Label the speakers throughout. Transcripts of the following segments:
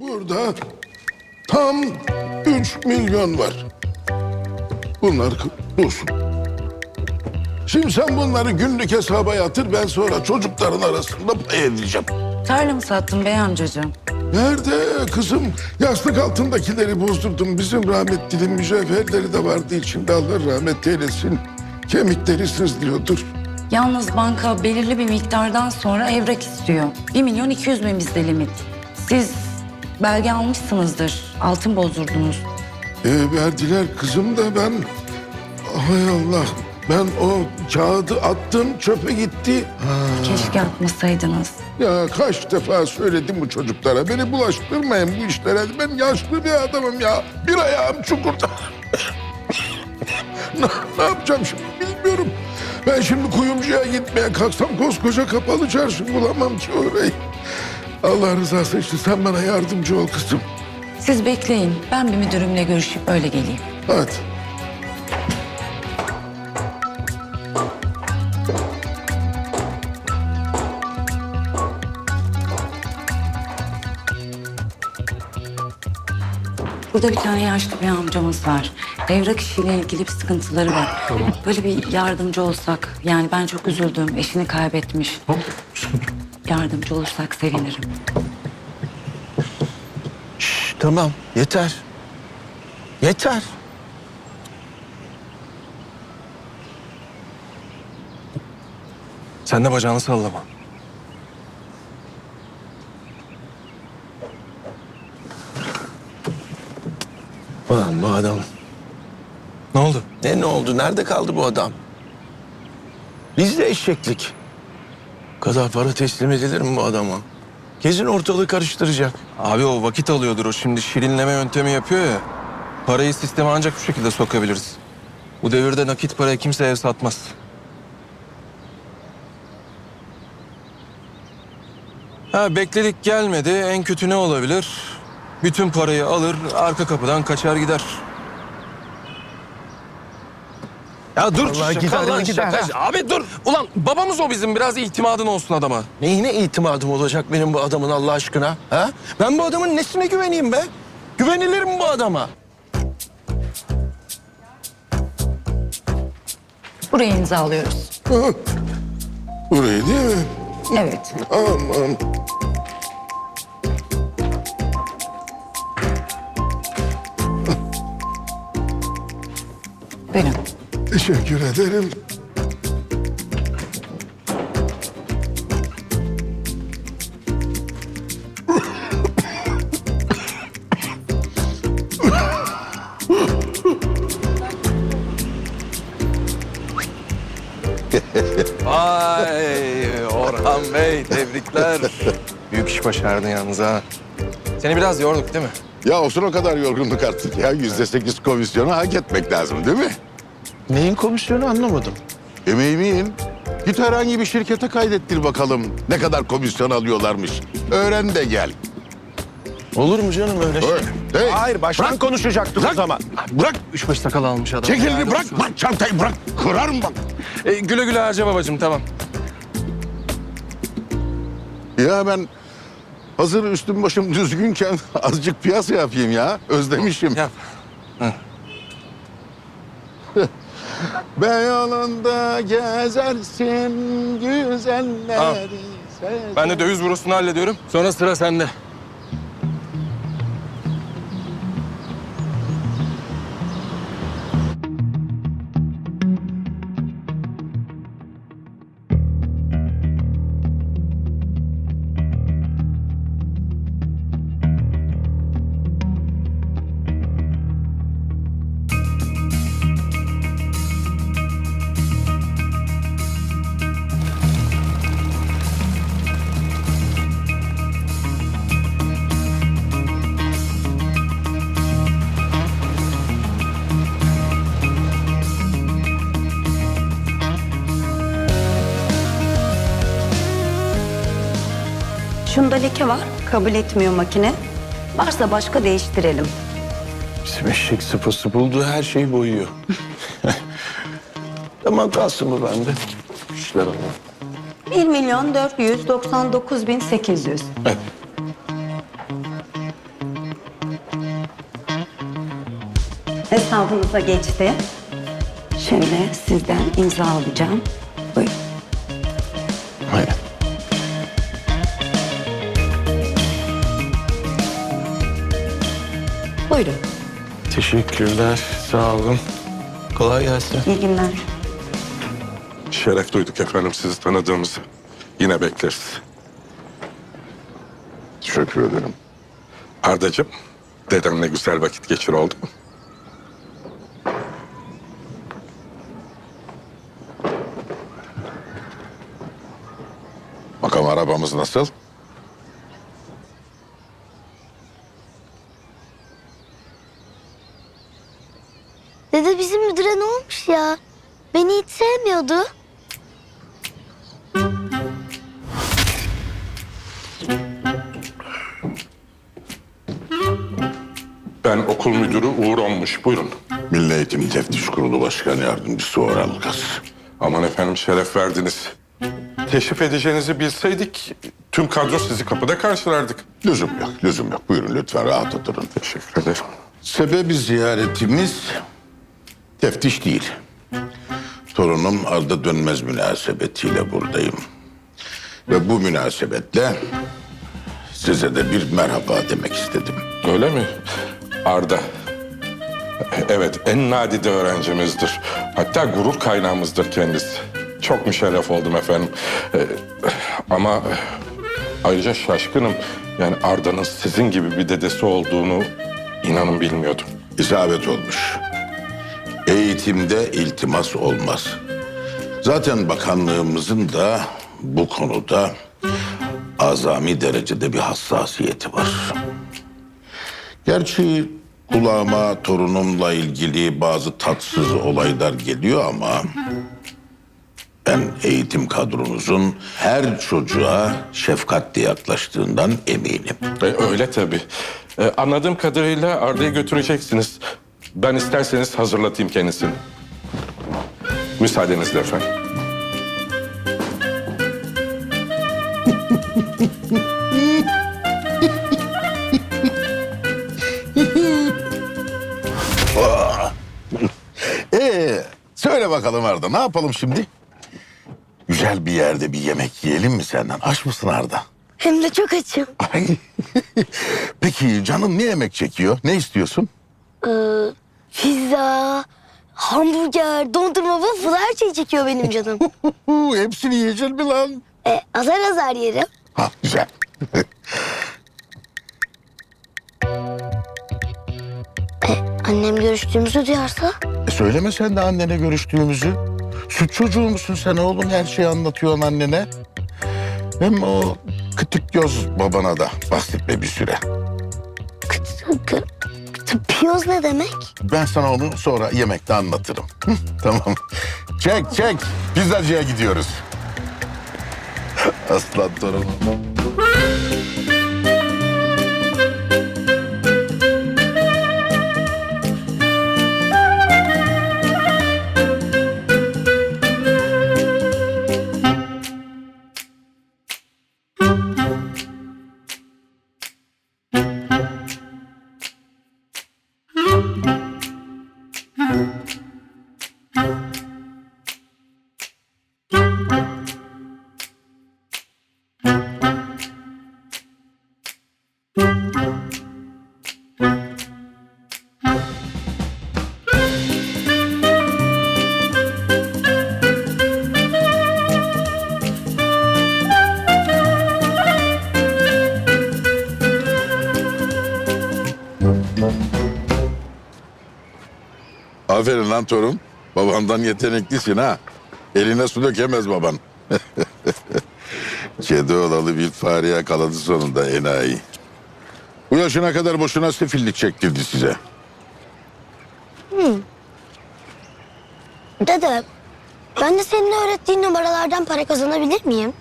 Speaker 1: Burada tam 3 milyon var. Bunlar dursun. Şimdi sen bunları günlük hesaba yatır ben sonra çocukların arasında pay edeceğim.
Speaker 2: Tarlamı sattım bey amcacığım.
Speaker 1: Nerede kızım? Yastık altındakileri bozdurdum. Bizim rahmetlinin mücevherleri de vardı içinde. Allah rahmet eylesin. Kemikleri sızlıyordur.
Speaker 2: Yalnız banka belirli bir miktardan sonra evrak istiyor. 1 milyon 200 bin bizde limit. Siz belge almışsınızdır. Altın bozdurdunuz.
Speaker 1: E, verdiler kızım da ben... Hay Allah. Ben o kağıdı attım çöpe gitti. Ha.
Speaker 2: Keşke atmasaydınız.
Speaker 1: Ya kaç defa söyledim bu çocuklara. Beni bulaştırmayın bu işlere. Ben yaşlı bir adamım ya. Bir ayağım çukurda. ne, ne yapacağım şimdi bilmiyorum. Ben şimdi kuyumcuya gitmeye kalksam koskoca kapalı çarşı bulamam ki orayı. Allah rızası için sen bana yardımcı ol kızım.
Speaker 2: Siz bekleyin. Ben bir müdürümle görüşüp öyle geleyim.
Speaker 1: Hadi.
Speaker 2: Burada bir tane yaşlı bir amcamız var. Evrak işiyle ilgili bir sıkıntıları var. Böyle bir yardımcı olsak. Yani ben çok üzüldüm. Eşini kaybetmiş. Yardımcı olursak sevinirim.
Speaker 3: Şş, tamam yeter. Yeter.
Speaker 4: Sen de bacağını sallama.
Speaker 3: Ulan bu adam.
Speaker 4: Ne oldu?
Speaker 3: Ne ne oldu? Nerede kaldı bu adam? Bizde eşeklik. Kadar para teslim edilir mi bu adama? Kesin ortalığı karıştıracak.
Speaker 4: Abi o vakit alıyordur o şimdi şirinleme yöntemi yapıyor ya. Parayı sisteme ancak bu şekilde sokabiliriz. Bu devirde nakit paraya kimse ev satmaz. Ha bekledik gelmedi. En kötü ne olabilir? Bütün parayı alır, arka kapıdan kaçar gider. Ya dur,
Speaker 3: Vallahi
Speaker 4: şaka
Speaker 3: gider,
Speaker 4: lan,
Speaker 3: gider
Speaker 4: şaka. Abi dur. Ulan babamız o bizim. Biraz itimadın olsun adama.
Speaker 3: Neyine itimadım olacak benim bu adamın Allah aşkına? Ha? Ben bu adamın nesine güveneyim be? Güvenilir mi bu adama?
Speaker 2: Burayı imzalıyoruz.
Speaker 1: Burayı değil mi?
Speaker 2: Evet.
Speaker 1: Aman. Teşekkür ederim.
Speaker 4: Vay Orhan Bey tebrikler. Büyük iş başardın yalnız ha. Seni biraz yorduk değil mi?
Speaker 5: Ya olsun o kadar yorgunluk artık ya. Yüzde sekiz komisyonu hak etmek lazım değil mi?
Speaker 3: Neyin komisyonu anlamadım.
Speaker 5: Emeğimi yiyin. Git herhangi bir şirkete kaydettir bakalım ne kadar komisyon alıyorlarmış. Öğren de gel.
Speaker 3: Olur mu canım öyle şey?
Speaker 5: Öyle. Hey,
Speaker 3: Hayır baştan
Speaker 5: bırak.
Speaker 3: konuşacaktık o zaman.
Speaker 5: Bırak.
Speaker 4: Üç beş sakal almış adam.
Speaker 5: Çek elini
Speaker 4: Helal
Speaker 5: bırak. Bak çantayı bırak. Kırarım bak.
Speaker 4: E, güle güle harca babacığım tamam.
Speaker 5: Ya ben hazır üstüm başım düzgünken azıcık piyasa yapayım ya. Özlemişim.
Speaker 4: Yap.
Speaker 5: Beyoğlu'nda gezersin güzelleri.
Speaker 4: Ben de döviz bürosunu hallediyorum. Sonra sıra sende.
Speaker 6: Şunda leke var. Kabul etmiyor makine. Varsa başka değiştirelim.
Speaker 3: Bizim eşek sıpası buldu her şeyi boyuyor. tamam kalsın bu bende. İşler ama.
Speaker 6: 1 milyon 499 bin 800.
Speaker 3: Evet.
Speaker 6: Hesabınıza geçti. Şöyle sizden imza alacağım. Buyurun.
Speaker 3: Hayır.
Speaker 6: Buyurun.
Speaker 3: Teşekkürler. Sağ olun. Kolay gelsin.
Speaker 6: İyi günler.
Speaker 7: Şeref duyduk efendim sizi tanıdığımızı. Yine bekleriz.
Speaker 5: Teşekkür ederim.
Speaker 7: Ardacığım, dedemle güzel vakit geçir oldu mu?
Speaker 5: Bakalım arabamız nasıl?
Speaker 8: Dede bizim müdüre ne olmuş ya? Beni hiç sevmiyordu.
Speaker 7: Ben okul müdürü Uğur olmuş. Buyurun.
Speaker 5: Milli Eğitim Teftiş Kurulu Başkan Yardımcısı Oral Ilgaz.
Speaker 7: Aman efendim şeref verdiniz. Teşrif edeceğinizi bilseydik tüm kadro sizi kapıda karşılardık.
Speaker 5: Lüzum yok, lüzum yok. Buyurun lütfen rahat oturun.
Speaker 7: Teşekkür ederim.
Speaker 5: Sebebi ziyaretimiz teftiş değil. Torunum Arda Dönmez münasebetiyle buradayım. Ve bu münasebetle size de bir merhaba demek istedim.
Speaker 7: Öyle mi? Arda. Evet, en nadide öğrencimizdir. Hatta gurur kaynağımızdır kendisi. Çok müşerref oldum efendim. Ee, ama ayrıca şaşkınım. Yani Arda'nın sizin gibi bir dedesi olduğunu inanın bilmiyordum.
Speaker 5: İsabet olmuş. Eğitimde iltimas olmaz. Zaten bakanlığımızın da bu konuda azami derecede bir hassasiyeti var. Gerçi kulağıma torunumla ilgili bazı tatsız olaylar geliyor ama... Ben eğitim kadronuzun her çocuğa şefkatli yaklaştığından eminim.
Speaker 7: Ee, öyle tabii. Ee, anladığım kadarıyla Arda'yı götüreceksiniz. Ben isterseniz hazırlatayım kendisini. Müsaadenizle efendim.
Speaker 5: Ee, söyle bakalım Arda ne yapalım şimdi? Güzel bir yerde bir yemek yiyelim mi senden? Aç mısın Arda?
Speaker 8: Hem de çok açım.
Speaker 5: Ay. Peki canın ne yemek çekiyor? Ne istiyorsun?
Speaker 8: Pizza, hamburger, dondurma, waffle her şey çekiyor benim canım.
Speaker 5: Hepsini yiyeceksin mi lan?
Speaker 8: e, azar azar yerim.
Speaker 5: Ha güzel.
Speaker 8: Annem görüştüğümüzü duyarsa
Speaker 5: E, söyleme sen de annene görüştüğümüzü. Süt çocuğu musun sen oğlum? Her şeyi anlatıyorsun annene. Hem o kıtık göz babana da bahsetme bir süre.
Speaker 8: kıt, kıt, kıt, piyoz ne demek?
Speaker 5: Ben sana onu sonra yemekte anlatırım. Tamam. Çek çek. Pizzacıya gidiyoruz. Aslan torunum. Aferin lan torun. Babandan yeteneklisin ha. Eline su dökemez baban. Kedi olalı bir fare yakaladı sonunda enayi. Bu yaşına kadar boşuna sefillik çektirdi size.
Speaker 8: Dede, ben de senin öğrettiğin numaralardan para kazanabilir miyim?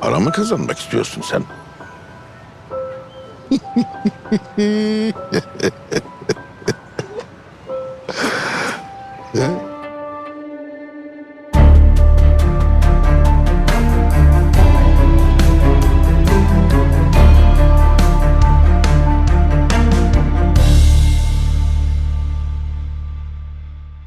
Speaker 5: Para mı kazanmak istiyorsun sen?